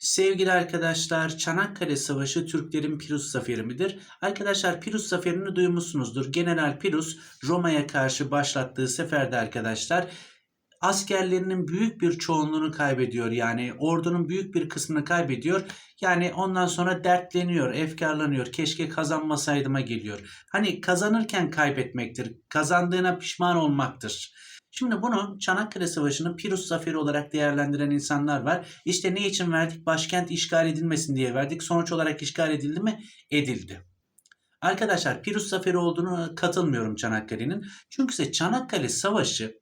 Sevgili arkadaşlar, Çanakkale Savaşı Türklerin Pirus Zaferi midir? Arkadaşlar Pirus Zaferi'ni duymuşsunuzdur. General Pirus Roma'ya karşı başlattığı seferde arkadaşlar askerlerinin büyük bir çoğunluğunu kaybediyor. Yani ordunun büyük bir kısmını kaybediyor. Yani ondan sonra dertleniyor, efkarlanıyor. Keşke kazanmasaydıma geliyor. Hani kazanırken kaybetmektir. Kazandığına pişman olmaktır. Şimdi bunu Çanakkale Savaşı'nın Pirus Zaferi olarak değerlendiren insanlar var. İşte ne için verdik? Başkent işgal edilmesin diye verdik. Sonuç olarak işgal edildi mi? Edildi. Arkadaşlar Pirus Zaferi olduğunu katılmıyorum Çanakkale'nin. Çünkü ise Çanakkale Savaşı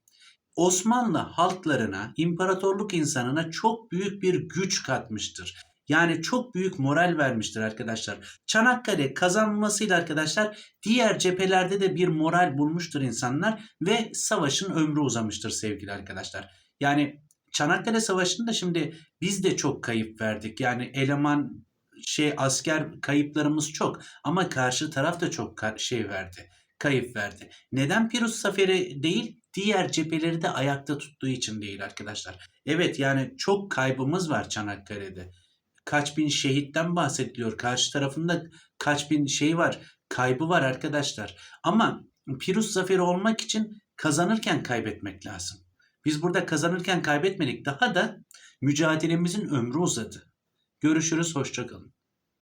Osmanlı halklarına, imparatorluk insanına çok büyük bir güç katmıştır. Yani çok büyük moral vermiştir arkadaşlar. Çanakkale kazanmasıyla arkadaşlar diğer cephelerde de bir moral bulmuştur insanlar ve savaşın ömrü uzamıştır sevgili arkadaşlar. Yani Çanakkale Savaşı'nda şimdi biz de çok kayıp verdik. Yani eleman şey asker kayıplarımız çok ama karşı taraf da çok şey verdi. Kayıp verdi. Neden Pirus Zaferi değil? Diğer cepheleri de ayakta tuttuğu için değil arkadaşlar. Evet yani çok kaybımız var Çanakkale'de. Kaç bin şehitten bahsediliyor. Karşı tarafında kaç bin şey var. Kaybı var arkadaşlar. Ama Pirus Zaferi olmak için kazanırken kaybetmek lazım. Biz burada kazanırken kaybetmedik. Daha da mücadelemizin ömrü uzadı. Görüşürüz, hoşçakalın.